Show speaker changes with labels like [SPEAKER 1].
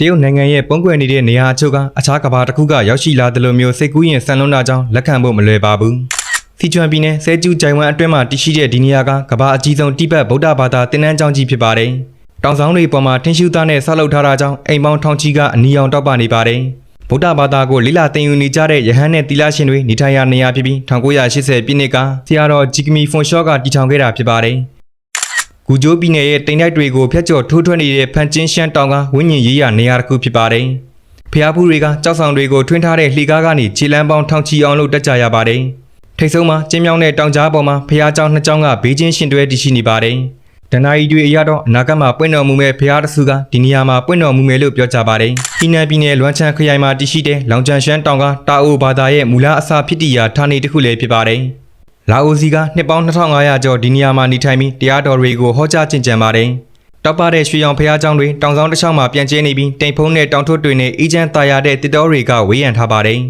[SPEAKER 1] တရုတ်နိုင်ငံရဲ့ပုံကွယ်နေတဲ့နေရာအချို့ကအခြားကမ္ဘာတစ်ခုကရောက်ရှိလာတယ်လို့မျိုးစိတ်ကူးရင်ဆန်လွန်းတာကြောင့်လက်ခံဖို့မလွယ်ပါဘူး။စီချွမ်ပြည်နယ်ဆဲကျူးဂျိုင်ဝမ်အတွင်းမှာတည်ရှိတဲ့ဒီနေရာကကမ္ဘာအကြီးဆုံးတိဘက်ဗုဒ္ဓဘာသာသင်တန်းကျောင်းကြီးဖြစ်ပါတယ်။တောင်ဆောင်တွေပေါ်မှာထင်းရှူသားနဲ့ဆောက်လုပ်ထားတာကြောင့်အိမ်ပေါင်းထောင်ချီကအနီရောင်တောက်ပနေပါတယ်။ဗုဒ္ဓဘာသာကိုလိလာသင်ယူနေကြတဲ့ယဟန်နဲ့တီလာရှင်တွေနေထိုင်ရာနေရာဖြစ်ပြီး1980ပြည့်နှစ်ကဆရာတော်ဂျီကမီဖွန်ရှော့ကတည်ထောင်ခဲ့တာဖြစ်ပါတယ်။ ဂူဂျိုးပြည်နယ်ရဲ့တိမ်တိုက်တွေကိုဖျက်ချော်ထိုးထွက်နေတဲ့ဖန်ချင်းရှမ်းတောင်ကဝိညာဉ်ရေးရနေရာတစ်ခုဖြစ်ပါတယ်။ဖျားဖူးတွေကကြောက်ဆောင်တွေကိုထွင်းထားတဲ့လှေကားကနေခြေလမ်းပေါင်းထောင်ချီအောင်လုပ်တက်ကြရပါတယ်။ထိတ်ဆုံးမှာကျင်းမြောင်းတဲ့တောင်ကြားပေါ်မှာဖျားကြောင်နှစ်ကြောင်ကဘေးချင်းရှင်တွဲတည်ရှိနေပါတယ်။ဒနာယီတွေအရတော့အနာဂတ်မှာပွင့်တော်မူမဲ့ဖျားတဆူကဒီနေရာမှာပွင့်တော်မူမယ်လို့ပြောကြပါတယ်။ဟီနန်ပြည်နယ်လွမ်းချန်ခရိုင်မှာတည်ရှိတဲ့လောင်ချန်ရှမ်းတောင်ကတာအိုဘာသာရဲ့မူလအစဖြစ်တည်ရာဌာနေတစ်ခုလည်းဖြစ်ပါတယ်။ လာအိုစီကနှစ်ပေါင်း2500ကျော်ဒီနေရာမှာနေထိုင်ပြီးတရားတော်တွေကိုဟောကြားကျင့်ကြံပါတယ်။တောက်ပတဲ့ရွှေရောင်ဖျားကျောင်းတွေတောင်ဆောင်တစ်ချောင်းမှာပြန့်ကျဲနေပြီးတိမ်ဖုံးတဲ့တောင်ထွတ်တွေနဲ့အေးချမ်းသာယာတဲ့တစ်တော်တွေကဝေးရံထားပါတယ်။